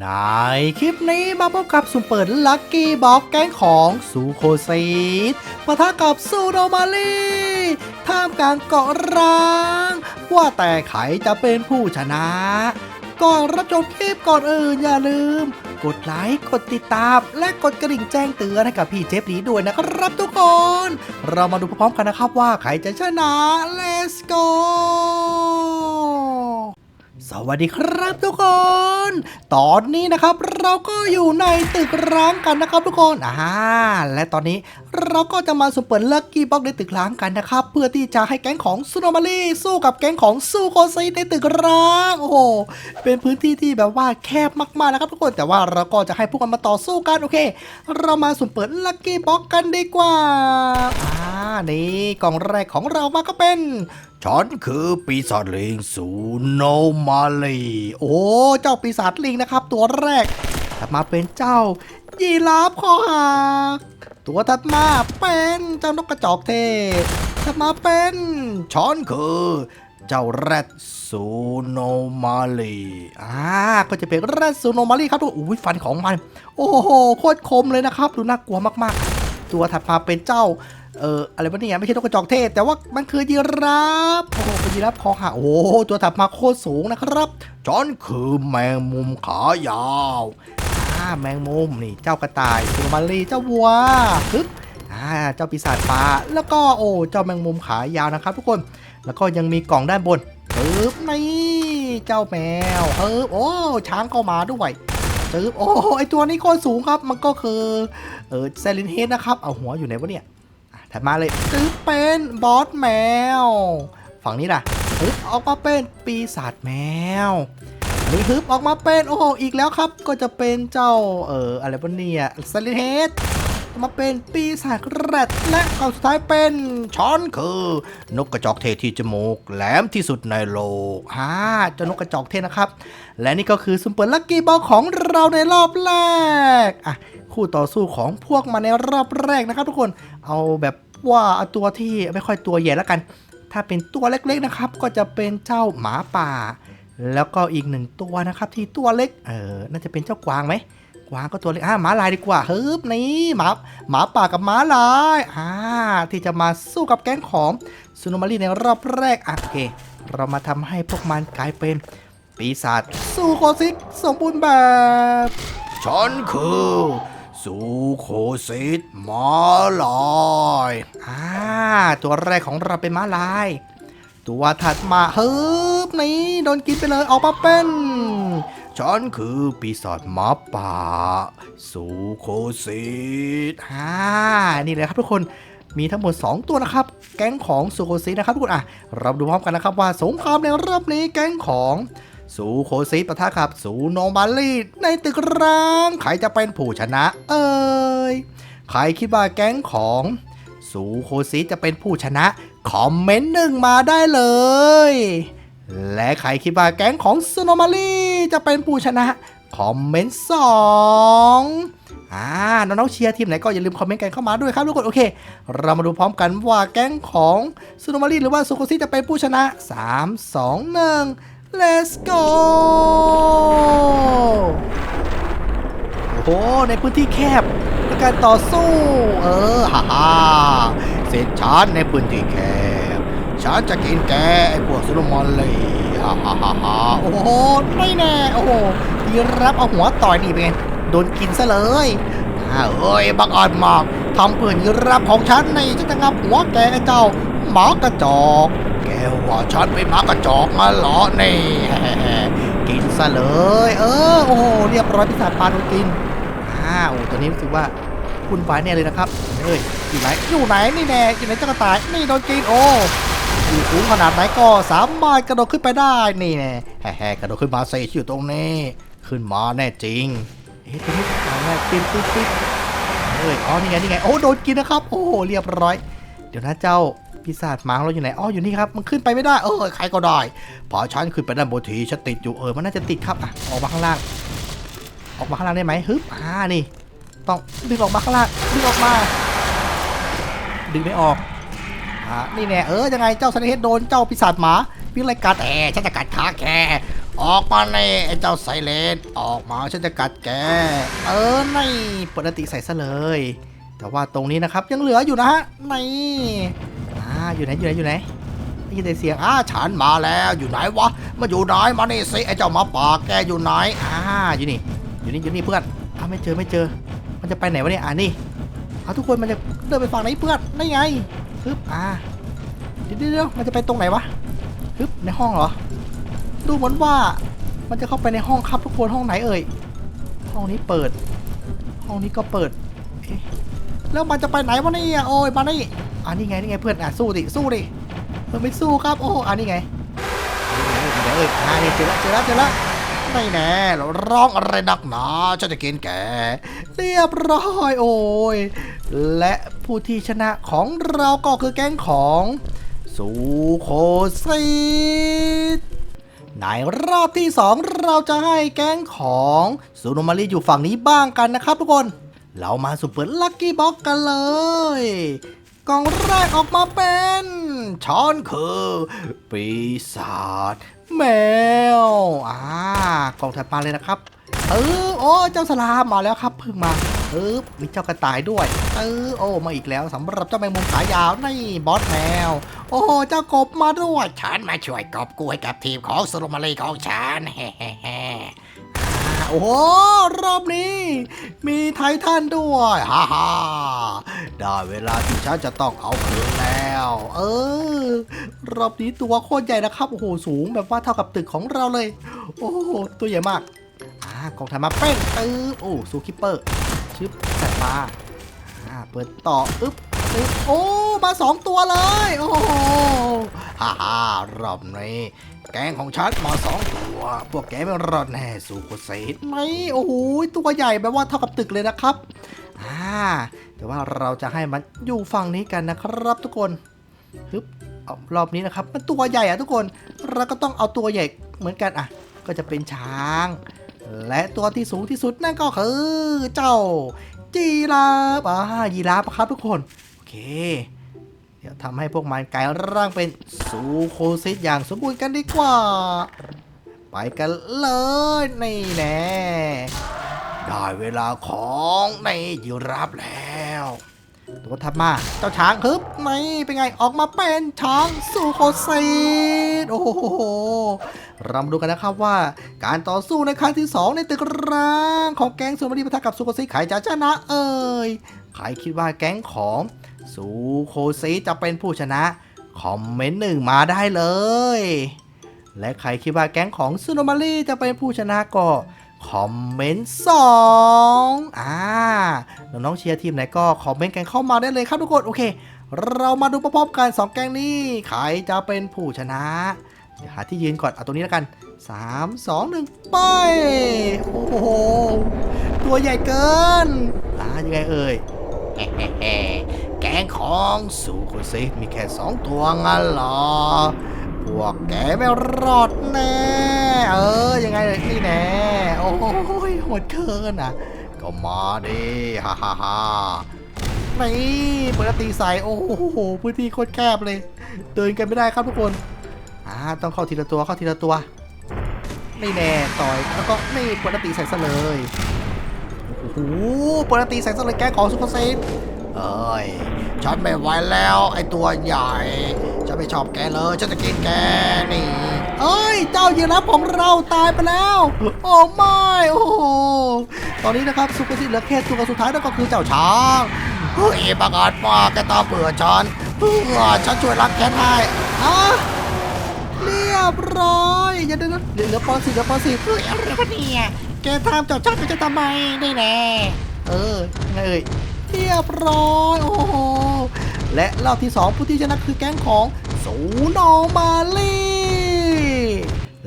ในคลิปนี้มาพบกับสุ่มเปิดลัคกี้บ็อกแก๊งของซูโคซีดปะทะกับซูโนมาลีท่ามกลางเกาะร้าง ว่าแต่ใครจะเป็นผู้ชนะ ก่อนรับชมคลิปก่อนอื่นอย่าลืม กดไลค์ กดติดตาม และกดกระดิ่งแจ้งเตือนให้กับพี่เจฟนี้ด้วยนะครับทุกคน เรามาดูพร้อมๆกันนะครับว่าใครจะชนะ let's go สวัสดีครับทุกคน ตอนนี้นะครับเราก็อยู่ในตึกร้างกันนะครับทุกคนอ่าและตอนนี้เราก็จะมาสุ่มเปิดลัคกี้บ็อกในตึกร้างกันนะครับ เพื่อที่จะให้แก๊งของซูโนมารีสู้กับแก๊งของซูโคซีในตึกร้างโอ้โหเป็นพื้นที่ที่แบบว่าแคบมากๆนะครับทุกคนแต่ว่าเราก็จะให้พวกมันมาต่อสู้กันโอเค เรามาสุ่มเปิดลัคกี้บ็อกกันดีกว่าอ่า นี่กล่องแรกของเรามาก็เป็นฉันคือปีศาจลิงซูโนมาลีโอ้เจ้าปีศาจลิงนะครับ ตัวแรกถัดมาเป็นเจ้า ยีราฟคอหักตัวถัดมาเป็นเจ้านกกระจอกเทศถัดมาเป็นช้อนคือเจ้าแรดซูโนมาลีอ่าก็จะเป็นแรดซูโนมาลีครับทุกอุ้ยฟันของมัน โอ้โหโคตรคมเลยนะครับ ดูน่ากลัวมากๆ ตัวถัดมาเป็นเจ้า เอออะไรวะเนี่ยไม่ใช่นกกระจอกเทศ แต่ว่ามันคือยีราฟโอ้โหเป็นยีราฟคอหักโอ้ตัวถัดมาโคตรสูงนะครับจอนคือแมงมุมขายาวอ่าแมงมุมนี่เจ้ากระต่ายซูโนมาลีเจ้าวัวฮึบอ่าเจ้าปีศาจฟ้าแล้วก็โอ้เจ้าแมงมุมขายาวนะครับ ทุกคนแล้วก็ยังมีกล่องด้านบนปึ๊บนี่เจ้าแมวเฮ้บโอ้ช้างก็มาด้วยปึ๊บโอ้ไอตัวนี้โคตรสูงครับ มันก็คือเออเซลินเฮดนะครับ เอาหัวอยู่ไหนวะเนี่ย ถัดมาเลยปึ๊บเป็นบอสแมว ฝั่งนี้ล่ะปึ๊บออกมาเป็นปีศาจแมวอันนี้ปึ๊บออกมาเป็น โอ้อีกแล้วครับ ก็จะเป็นเจ้า เอออะไรวะเนี่ยเลินเฮดมาเป็นปีศาจแรดและก่องสุดท้ายเป็นช้อนคือ นกกระจอกเทศที่จมูกแหลมที่สุดในโลกฮ่าเจ้านกกระจอกเทศนะครับ และนี่ก็คือซุมเปอร์ลักกี้บอลของเราในรอบแรกอะคู่ต่อสู้ของพวกมาในรอบแรกนะครับทุกคนเอาแบบ ว่าเอาตัวที่ไม่ค่อยตัวใหญ่แล้วกัน ถ้าเป็นตัวเล็กๆนะครับ ก็จะเป็นเจ้าหมาป่า แล้วก็อีกหนึ่งตัวนะครับ ที่ตัวเล็กเออน่าจะเป็นเจ้ากวางไหมกวางก็ตัวเล็กอ่าหมาลายดีกว่าเฮึบนี่หมาหมาป่ากับหมาลายอ่าที่จะมาสู้กับแก๊งของซูโนมารีในรอบแรกอะโอเค เรามาทำให้พวกมันกลายเป็นปีศาจซูโคซิกสมบูรณ์แบบฉันคือ ซูโคซิตม้าลายอ่าตัวแรกของเราเป็นม้าลาย ตัวถัดมาเฮึบนี่โดนกินไปเลยออกมาเป็นฉันคือปีศาจหมาป่าซูโคซิตฮ่านี่เลยครับทุกคนมีทั้งหมด 2 ตัวนะครับ แก๊งของซูโคซินะครับทุกคนอะเราดูพร้อมกันนะครับว่าสงครามในรอบนี้แก๊งของ ซูโคซิตปะทะกับซูโนมาลีในตึกร้าง ใครจะเป็นผู้ชนะ เอ่ยใครคิดว่าแก๊งของซูโคซิตจะเป็นผู้ชนะ คอมเมนต์หนึ่งมาได้เลย และใครคิดว่าแก๊งของซูโนมารีจะเป็นผู้ชนะ คอมเมนต์สองอ่าน้องๆเชียร์ทีมไหนก็อย่าลืมคอมเมนต์กันเข้ามาด้วยครับทุกคนโอเค เรามาดูพร้อมกันว่าแก๊งของซูโนมารีหรือว่าซูโคซิจะเป็นผู้ชนะ 3 2 1 let's go โอ้โห ในพื้นที่แคบในการต่อสู้ เออฮ่าฮ่าเสร็จฉันในพื้นที่แคบ ฉันจะกินแกไอ้พวกซูโนมอนเลยฮ่าฮ่าฮ่าฮ่าโอ้โห ไม่แน่ โอ้โหยีรับเอาหัวต่อยนี่เป็นไง โดนกินซะเลยอ่าเอ้ย บังอาจมากทำเพื่อนยีรับของฉันในฉันจะงับหัวแกไอ้เจ้าหมากระจอก ว่าฉันเป็นหมากระจอกมาเหรอนี่กินซะเลย เออโอ้โหเรียบร้อยพิศาจปลาโดนกินอ้าวตัวนี้รู้สึกว่าคุณวายแน่เลยนะครับเอ้ยอยู่ไหนอยู่ไหนนี่แน่อยู่ไหนเจ้ากระต่ายนี่โดนกินโอ้อยู่สูงขนาดไหนก็สามารถกระโดดขึ้นไปได้นี่แน่แฮ่ๆกระโดดขึ้นมาเซชอยู่ตรงนี้ ขึ้นมาแน่จริงเอ๊ะตัวนี้เอาแน่ปิ๊บปิ๊บปิ๊บเอ้ยอ๋อนี่ไงนี่ไงโอ้โดนกินนะครับ โอ้โหเรียบร้อย เดี๋ยวนะเจ้า ปีศาจหมาของเราอยู่ไหนอ๋ออยู่นี่ครับมันขึ้นไปไม่ได้เออใครก็ได้พอฉันขึ้นไปด้านบนทีฉันติดอยู่เออมันน่าจะติดครับอะออกมาข้างล่าง ออกมาข้างล่างได้ไหมฮึบอ่านี่ต้องดึงออกมาข้างล่างดึงออกมา ดึงไม่ออกอ่านี่แน่เออยังไงเจ้าสเนเฮดโดนเจ้าปีศาจหมาวิ่งไล่กัดแอฉันจะกัดขาแกออกมาเน่ไอ้เจ้าไซเลนออกมาฉันจะกัดแก เออนี่ปกติใส่ซะเลย แต่ว่าตรงนี้นะครับยังเหลืออยู่นะฮะนี่ อยู่ไหนอยู่ไหนอยู่ไหนได้ยินแต่เสียงอ้าฉันมาแล้วอยู่ไหนวะมาอยู่ไหนมานี่สิไอ้เจ้าหมาป่าแกอยู่ไหนอ่าอยู่นี่อยู่นี่อยู่นี่เพื่อนอ้าไม่เจอไม่เจอ มันจะไปไหนวะเนี่ยอ่านี่เอาทุกคนมันจะเดินไปฝั่งไหนเพื่อนนี่ไงฮึบอ่าเดี๋ยวเดี๋ยวมันจะไปตรงไหนวะฮึบในห้องเหรอ ดูเหมือนว่ามันจะเข้าไปในห้องครับทุกคนห้องไหนเอ่ยห้องนี้เปิด ห้องนี้ก็เปิดเอ๊ะแล้วมันจะไปไหนวะเนี่ยโอ้ยมานี่ อ่านี่ไงนี่ไงเพื่อนอะสู้ดิสู้ดิเพื่อนไม่สู้ครับโอ้อ่านี่ไงเดี๋ยวเอ่ยอ่านี่เจอแล้วเจอแล้วเจอแล้วไม่แน่เราร้องอะไรนักหนาฉันจะกินแกเรียบร้อยโอ้ยและผู้ที่ชนะของเราก็คือแก๊งของสุโคซิตในรอบที่ 2 เราจะให้แก๊งของซูโนมารีอยู่ฝั่งนี้บ้างกันนะครับทุกคน เรามาสุเปิดลัคกี้บ็อกกันเลย กล่องแรกออกมาเป็นช้อนคือปีศาจแมว อ่ากล่องถัดมาเลยนะครับเออโอ้เจ้าสลามมาแล้วครับเพิ่งมาเออมีเจ้ากระต่ายด้วยเออโอ้มาอีกแล้วสำหรับเจ้าแมงมุมขายาวนี่บอสแมว โอ้เจ้ากบมาด้วยฉันมาช่วยกอบกู้ให้กับทีมของสโลมารีของฉันเฮ้เฮ้เฮ้อ่าโอ้โหรอบนี้ มีไททันด้วยฮ่าฮ่าได้เวลาที่ฉันจะต้องเอาคืนแล้ว เออ รอบนี้ตัวโคตรใหญ่นะครับโอ้โหสูงแบบว่าเท่ากับตึกของเราเลย โอ้โหตัวใหญ่มากอ่ากล่องถัดมาเป้งตึ๊บโอ้ซูคิปเปอร์ชึบใส่ปลาอ่าเปิดต่ออึ๊บอึ๊บโอ้มาสองตัวเลย โอ้โหฮ่าฮ่ารอบนี้ แกงของฉันมาสองตัวพวกแกไม่รอดแน่สู่กุศลไหมโอ้โหตัวใหญ่แบบว่าเท่ากับตึกเลยนะครับอ่าแต่ว่าเราจะให้มันอยู่ฝั่งนี้กันนะครับ ทุกคนฮึบรอบนี้นะครับ มันตัวใหญ่อะทุกคนเราก็ต้องเอาตัวใหญ่เหมือนกันอะ ก็จะเป็นช้าง และตัวที่สูงที่สุดนั่นก็คือเจ้า จีราฟอ่ายีราฟครับทุกคน โอเค เดี๋ยวทำให้พวกมันกลายร่างเป็นซูโคซิตอย่างสมบูรณ์กันดีกว่า ไปกันเลยนี่แน่ได้เวลาของในยีราฟแล้ว ตัวถัดมาเจ้าช้างฮึบไม่เป็นไงออกมาเป็นช้างซูโคซิตโอ้โหเรามาดูกันนะครับว่า การต่อสู้ในครั้งที่ 2 ในตึกร้างของแก๊งซูมารีปะทะกับซูโคซิตใครจะชนะเอ่ยใครคิดว่าแก๊งของ ซูโคซิจะเป็นผู้ชนะ คอมเมนต์หนึ่งมาได้เลย และใครคิดว่าแก๊งของซูโนมารีจะเป็นผู้ชนะก็คอมเมนต์สองอ่า น้องๆเชียร์ทีมไหนก็คอมเมนต์กันเข้ามาได้เลยครับทุกคน โอเค เรามาดูพร้อมๆกันสองแก๊งนี้ใครจะเป็นผู้ชนะเดี๋ยวหาที่ยืนก่อน เอาตรงนี้แล้วกัน 3 2 1 ไป โอ้โห ตัวใหญ่เกิน อ่ายังไงเอ่ย งของสูคุซิมีแค่สองตัวงั้นเหรอ พวกแกไม่รอดแน่ เออ ยังไงเลยนี่แน่ โอ้ยโหดเกินอะ ก็มาดิฮ่าฮ่าฮ่านี่เปิดตีใส่โอ้โหพื้นที่โคตรแคบเลย เดินกันไม่ได้ครับทุกคน อ่า ต้องเข้าทีละตัวเข้าทีละตัวนี่แน่ต่อยแล้วก็นี่เปิดตีใส่ซะเลยโอ้โหเปิดตีใส่ซะเลยแกของซุปเปอร์เซนเอ้ย ฉันไม่ไหวแล้วไอ้ตัวใหญ่ ฉันไม่ชอบแกเลยฉันจะกินแกนี่ เอ้ย เจ้ายีราฟของเราตายไปแล้ว โอ้ไม่โอ้โหตอนนี้นะครับซุปเปอร์ซิเหลือแค่ตัวสุดท้ายนั่นก็คือเจ้าช้างเฮ้ยบังอาจมากแกตามเบื่อฉันเพื่อฉันช่วยรักแกได้อะเรียบร้อยอย่าเดินเหลือเหลือปอสิเหลือปอสิเฮ้ยอะไรวะเนี่ยแกทำเจ้าชักจะทำไมได้แน่เออยังไงเอ่ย เรียบร้อยโอ้โหและรอบที่ 2 ผู้ที่ชนะคือแก๊งของสูโนมาลี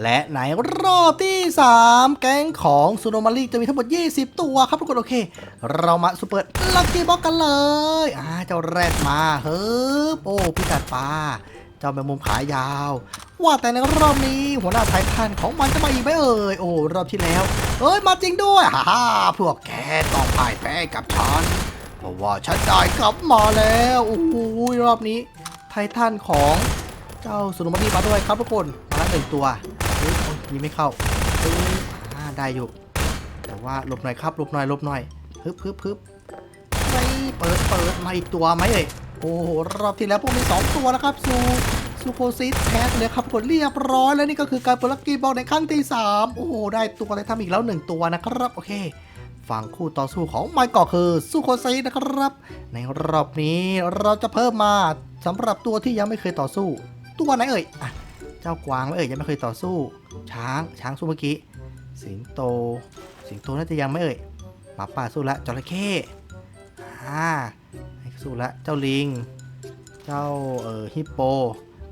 และในรอบที่ 3 แก๊งของซูโนมาลีจะมีทั้งหมด 20 ตัวครับทุกคนโอเค เรามาสุเปิดลัคกี้บ็อกกันเลยอ่าเจ้าแรดมาเฮ้ยโอ้พี่กัดปลาเจ้าแมงมุมขายาว ว่าแต่ในรอบนี้หัวหน้าไททันธ์ของมันจะมาอีกไหมเอ่ยโอ้รอบที่แล้ว เอ้ยมาจริงด้วยฮ่าฮ่าพวกแกต้องพ่ายแพ้กับฉัน ราะว่าฉันได้กลับมาแล้วโอ้โหรอบนี้ ไททันของเจ้าสุนทรีมาด้วยครับทุกคนมาแล้วหนึ่งตัวเฮ้ยโอ้ยยิงไม่เข้าอ่าได้อยู่ แต่ว่าลบหน่อยครับลบหน่อยลบหน่อยฮึบฮึบฮึบไม่เปิดเปิดมาอีกตัวไหมเอ่ยโอ้โหรอบที่แล้วพวกมีสองตัวนะครับซูซูโคซิสแพ้เลยครับกดเรียบร้อยแล้วนี่ก็คือการเปิดลักกี้บอลในครั้งที่สามโอ้โหได้ตัวอะไรทำอีกแล้วหนึ่งตัวนะครับโอเค ฝั่งคู่ต่อสู้ของไมค์ก็คือซูโคไซนะครับ ในรอบนี้เราจะเพิ่มมาสำหรับตัวที่ยังไม่เคยต่อสู้ ตัวไหนเอ่ยอะเจ้ากวางไหมเอ่ยยังไม่เคยต่อสู้ ช้างช้างสู้เมื่อกี้สิงโต สิงโตน่าจะยังไม่เอ่ยหมาป่าสู้ละจระเข้อ่าสู้ละเจ้าลิง เจ้าเอ่อฮิปโป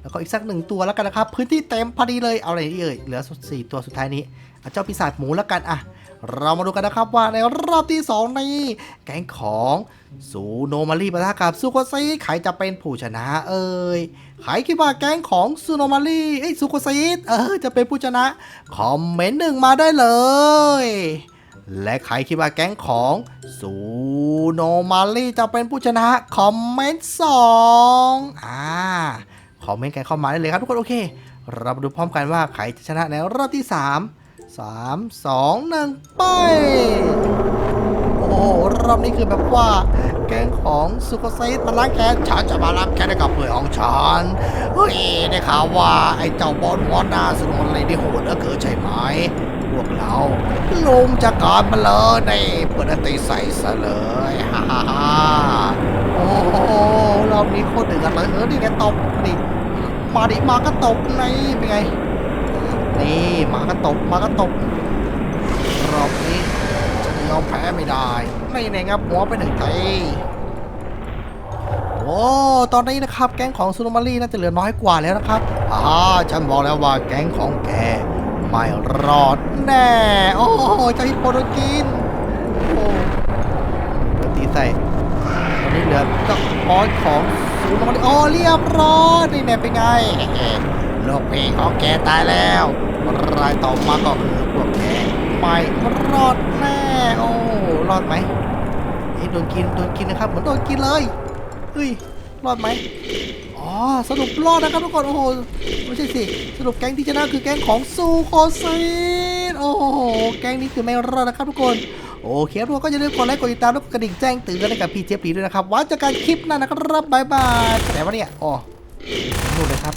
แล้วก็อีกสักหนึ่งตัวแล้วกันนะครับ พื้นที่เต็มพอดีเลยเอาอะไรดีเอ่ยเหลือสี่ตัวสุดท้ายนี้เอาเจ้าปีศาจหมูแล้วกันอะ เรามาดูกันนะครับว่าในรอบที่ 2 นี้ แก๊งของซูโนมารีปะทะกับซูโคซีใครจะเป็นผู้ชนะเอ่ยใครคิดว่าแก๊งของซูโนมารีเอ้ยซูโคซีเออจะเป็นผู้ชนะ คอมเมนต์หนึ่งมาได้เลย และใครคิดว่าแก๊งของซูโนมารีจะเป็นผู้ชนะ คอมเมนต์สองอ่าคอมเมนต์กันเข้ามาได้เลยครับทุกคนโอเค เรามาดูพร้อมกันว่าใครจะชนะในรอบที่ 3 3 2 1ไป โอ้โหรอบนี้คือแบบว่า แกงของซูโคไซต์มาล้างแค้นฉันจะมารับแค่ได้กับเพื่อนของฉันเฮ้ยได้ข่าวว่าไอ้เจ้าบอลวอนนาสุดมันเลยได้โหดเหลือเกินใช่ไหมพวกเราลุมจะกอนมาเลยในเปิดดนตีใส่ซะเลยฮ่าฮ่าฮ่าโอ้โหรอบนี้โคตรเดือดเลยเออนี่ไงตบดิมาดิมาก็ตบในเป็นไง นี่มาก็ตบมาก็ตบรอบนี้ฉันจะยอมแพ้ไม่ได้นี่ไงครับหัวไปหนึ่งทีโอ้ตอนนี้นะครับแก๊งของซูโนมารีน่าจะเหลือน้อยกว่าแล้วนะครับอ่าฉันบอกแล้วว่าแก๊งของแกไม่รอดแน่ โอ้โหเจะฮิปโปโดกินโอ้ตีใส่ตอนนี้เหลือเจ้าบอสของซูโนมารีโอ้เรียบร้อยนี่แน่เป็นไง ลูกพี่ของแกตายแล้วรายต่อมาก็คือพวกแกไม่รอดแน่โอ้รอดไหมเฮ้ยโดนกินโดนกินนะครับเหมือนโดนกินเลยเฮ้ยรอดไหมอ๋อสรุปรอดนะครับทุกคนโอ้โหไม่ใช่สิสรุปแก๊งที่ชนะคือแก๊งของซูโคซีนโอ้โหแก๊งนี้คือไม่รอดนะครับทุกคนโอเคทุกคนก็อย่าลืมกดไลค์กดติดตามแล้วก็กระดิ่งแจ้งเตือนให้กับพี่เจฟปีด้วยนะครับไว้เจอกันคลิปหน้านะครับบ๊ายบายแต่ว่าเนี่ยอ๋อนู่นเลยครับ